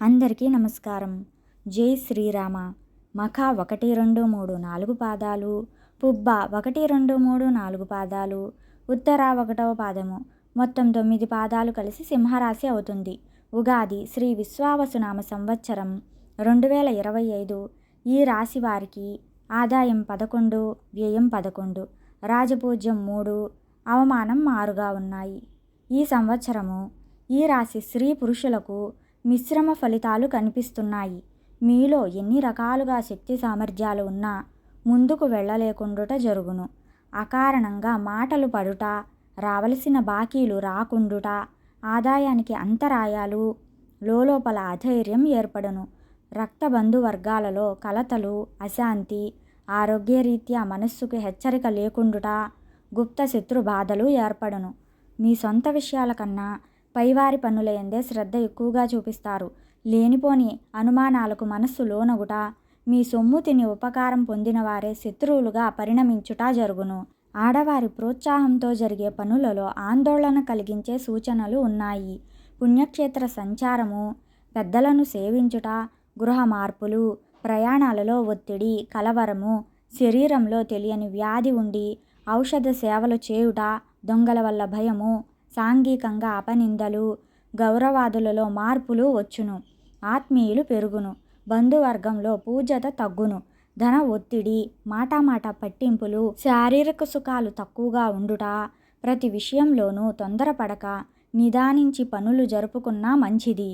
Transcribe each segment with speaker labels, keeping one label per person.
Speaker 1: అందరికీ నమస్కారం. జై శ్రీరామ. మఖ ఒకటి రెండు మూడు నాలుగు పాదాలు పుబ్బ ఒకటి రెండు మూడు నాలుగు పాదాలు ఉత్తర ఒకటవ పాదము. మొత్తం తొమ్మిది పాదాలు కలిసి సింహరాశి అవుతుంది. ఉగాది శ్రీ విశ్వావసునామ సంవత్సరం రెండు వేల ఇరవై ఐదు. ఈ రాశి వారికి ఆదాయం పదకొండు వ్యయం పదకొండు రాజపూజ్యం మూడు అవమానం మారుగా ఉన్నాయి. ఈ సంవత్సరము ఈ రాశి స్త్రీ పురుషులకు మిశ్రమ ఫలితాలు కనిపిస్తున్నాయి. మీలో ఎన్ని రకాలుగా శక్తి సామర్థ్యాలు ఉన్నా ముందుకు వెళ్ళలేకుండుట జరుగును. అకారణంగా మాటలు పడుట రావలసిన బాకీలు రాకుండుట ఆదాయానికి అంతరాయాలు లోపల అధైర్యం ఏర్పడును. రక్త బంధువర్గాలలో కలతలు అశాంతి ఆరోగ్యరీత్యా మనస్సుకు హెచ్చరిక లేకుండుట గుప్త శత్రు బాధలు ఏర్పడును. మీ సొంత విషయాల కన్నా పైవారి పనులయందే శ్రద్ధ ఎక్కువగా చూపిస్తారు. లేనిపోని అనుమానాలకు మనస్సు లోనగుట మీ సొమ్ము తిని ఉపకారం పొందినవారే శత్రువులుగా పరిణమించుట జరుగును. ఆడవారి ప్రోత్సాహంతో జరిగే పనులలో ఆందోళన కలిగించే సూచనలు ఉన్నాయి. పుణ్యక్షేత్ర సంచారము పెద్దలను సేవించుట గృహ మార్పులు ప్రయాణాలలో ఒత్తిడి కలవరము శరీరంలో తెలియని వ్యాధి ఉండి ఔషధ సేవలు చేయుట దొంగల వల్ల భయము సాంఘికంగా అపనిందలు గౌరవాదులలో మార్పులు వచ్చును. ఆత్మీయులు పెరుగును. బంధువర్గంలో పూజత తగ్గును. ధన ఒత్తిడి మాటామాట పట్టింపులు శారీరక సుఖాలు తక్కువగా ఉండుట ప్రతి విషయంలోనూ తొందరపడక నిదానించి పనులు జరుపుకున్నా మంచిది.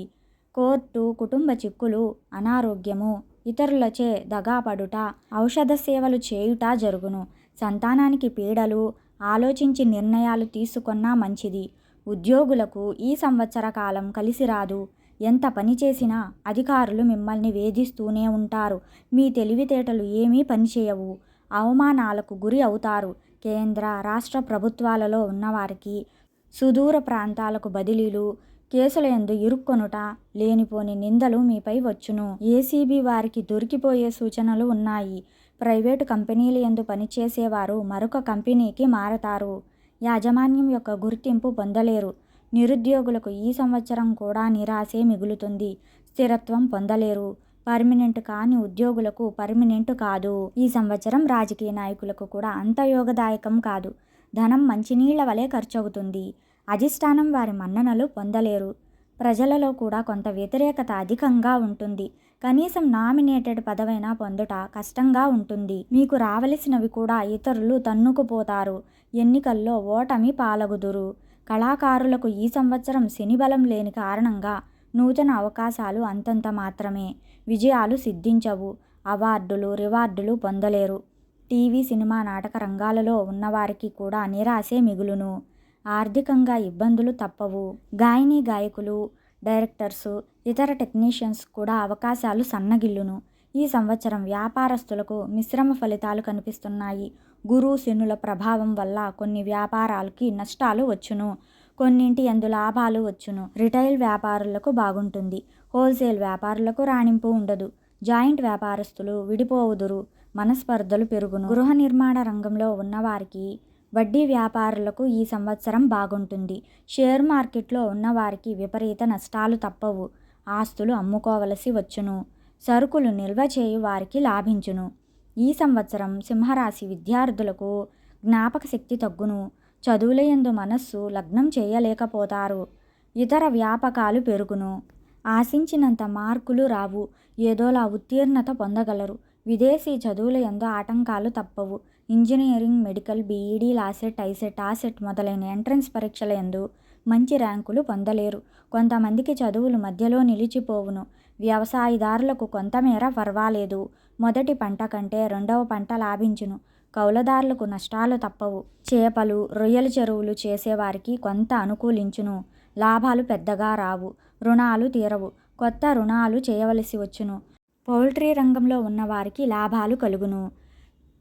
Speaker 1: కోర్టు కుటుంబ చిక్కులు అనారోగ్యము ఇతరులచే దగాపడుట ఔషధ సేవలు చేయుట జరుగును. సంతానానికి పీడలు ఆలోచించి నిర్ణయాలు తీసుకున్నా మంచిది. ఉద్యోగులకు ఈ సంవత్సర కాలం కలిసి రాదు. ఎంత పని చేసినా అధికారులు మిమ్మల్ని వేధిస్తూనే ఉంటారు. మీ తెలివితేటలు ఏమీ పనిచేయవు అవమానాలకు గురి అవుతారు. కేంద్ర రాష్ట్ర ప్రభుత్వాలలో ఉన్నవారికి సుదూర ప్రాంతాలకు బదిలీలు కేసుల ఎందు ఇరుక్కొనుట లేనిపోని నిందలు మీపై వచ్చును. ఏసీబీ వారికి దొరికిపోయే సూచనలు ఉన్నాయి. ప్రైవేటు కంపెనీలు ఎందు పనిచేసేవారు మరొక కంపెనీకి మారతారు. యాజమాన్యం యొక్క గుర్తింపు పొందలేరు. నిరుద్యోగులకు ఈ సంవత్సరం కూడా నిరాశే మిగులుతుంది. స్థిరత్వం పొందలేరు. పర్మినెంట్ కాని ఉద్యోగులకు పర్మినెంట్ కాదు. ఈ సంవత్సరం రాజకీయ నాయకులకు కూడా అంత యోగదాయకం కాదు. ధనం మంచినీళ్ళ వలె ఖర్చవుతుంది. అధిష్టానం వారి మన్ననలు పొందలేరు. ప్రజలలో కూడా కొంత వ్యతిరేకత అధికంగా ఉంటుంది. కనీసం నామినేటెడ్ పదవైనా పొందుట కష్టంగా ఉంటుంది. మీకు రావలసినవి కూడా ఇతరులు తన్నుకుపోతారు. ఎన్నికల్లో ఓటమి పాలగుదురు. కళాకారులకు ఈ సంవత్సరం శనిబలం లేని కారణంగా నూతన అవకాశాలు అంతంత మాత్రమే. విజయాలు సిద్ధించవు. అవార్డులు రివార్డులు పొందలేరు. టీవీ సినిమా నాటక రంగాలలో ఉన్నవారికి కూడా నిరాశే మిగులును. ఆర్థికంగా ఇబ్బందులు తప్పవు. గాయని గాయకులు డైరెక్టర్సు ఇతర టెక్నీషియన్స్ కూడా అవకాశాలు సన్నగిల్లును. ఈ సంవత్సరం వ్యాపారస్తులకు మిశ్రమ ఫలితాలు కనిపిస్తున్నాయి. గురు శనుల ప్రభావం వల్ల కొన్ని వ్యాపారాలకి నష్టాలు వచ్చును. కొన్నింటి ఎందు లాభాలు వచ్చును. రిటైల్ వ్యాపారులకు బాగుంటుంది. హోల్సేల్ వ్యాపారులకు రాణింపు ఉండదు. జాయింట్ వ్యాపారస్తులు విడిపోవుదురు. మనస్పర్ధలు పెరుగును. గృహ నిర్మాణ రంగంలో ఉన్నవారికి వడ్డీ వ్యాపారులకు ఈ సంవత్సరం బాగుంటుంది. షేర్ మార్కెట్లో ఉన్నవారికి విపరీత నష్టాలు తప్పవు. ఆస్తులు అమ్ముకోవలసి వచ్చును. సరుకులు నిల్వ చేయు వారికి లాభించును. ఈ సంవత్సరం సింహరాశి విద్యార్థులకు జ్ఞాపక శక్తి తగ్గును. చదువులయందు మనస్సు లగ్నం చేయలేకపోతారు. ఇతర వ్యాపకాలు పెరుగును. ఆశించినంత మార్కులు రావు. ఏదోలా ఉత్తీర్ణత పొందగలరు. విదేశీ చదువుల ఎందు ఆటంకాలు తప్పవు. Engineering medical BEd LAWCET ICET asset మొదలైన ఎంట్రన్స్ పరీక్షల ఎందు మంచి ర్యాంకులు పొందలేరు. కొంతమందికి చదువులు మధ్యలో నిలిచిపోవును. వ్యవసాయదారులకు కొంతమేర పర్వాలేదు మొదటి పంట కంటే రెండవ పంట లాభించును. కౌలదారులకు నష్టాలు తప్పవు. చేపలు రొయ్యల చెరువులు చేసేవారికి కొంత అనుకూలించును. లాభాలు పెద్దగా రావు. రుణాలు తీరవు. కొత్త రుణాలు చేయవలసి వచ్చును. పౌల్ట్రీ రంగంలో ఉన్నవారికి లాభాలు కలుగును.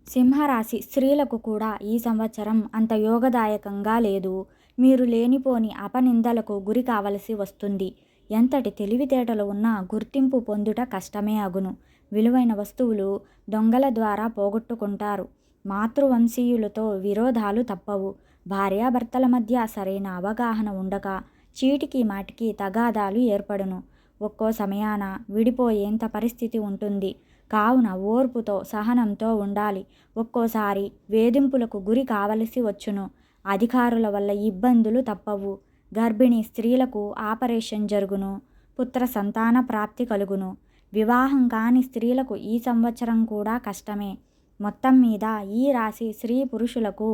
Speaker 1: సింహరాశి స్త్రీలకు కూడా ఈ సంవత్సరం అంత యోగదాయకంగా లేదు. మీరు లేనిపోని అపనిందలకు గురి కావలసి వస్తుంది. ఎంతటి తెలివితేటలు ఉన్నా గుర్తింపు పొందుట కష్టమే అగును. విలువైన వస్తువులు దొంగల ద్వారా పోగొట్టుకుంటారు. మాతృవంశీయులతో విరోధాలు తప్పవు. భార్యాభర్తల మధ్య సరైన అవగాహన ఉండక చీటికి మాటికి తగాదాలు ఏర్పడును. ఒక్కో సమయాన విడిపోయేంత పరిస్థితి ఉంటుంది. కావున ఓర్పుతో సహనంతో ఉండాలి. ఒక్కోసారి వేధింపులకు గురి కావలసి వచ్చును. అధికారుల వల్ల ఇబ్బందులు తప్పవు. గర్భిణీ స్త్రీలకు ఆపరేషన్ జరుగును. పుత్ర సంతాన ప్రాప్తి కలుగును. వివాహం కాని స్త్రీలకు ఈ సంవత్సరం కూడా కష్టమే. మొత్తం మీద ఈ రాశి స్త్రీ పురుషులకు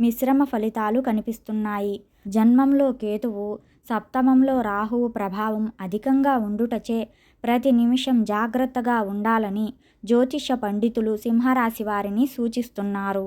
Speaker 1: మిశ్రమ ఫలితాలు కనిపిస్తున్నాయి. జన్మంలో కేతువు సప్తమంలో రాహువు ప్రభావం అధికంగా ఉండుటచే ప్రతి నిమిషం జాగ్రత్తగా ఉండాలని జ్యోతిష పండితులు సింహరాశి వారిని సూచిస్తున్నారు.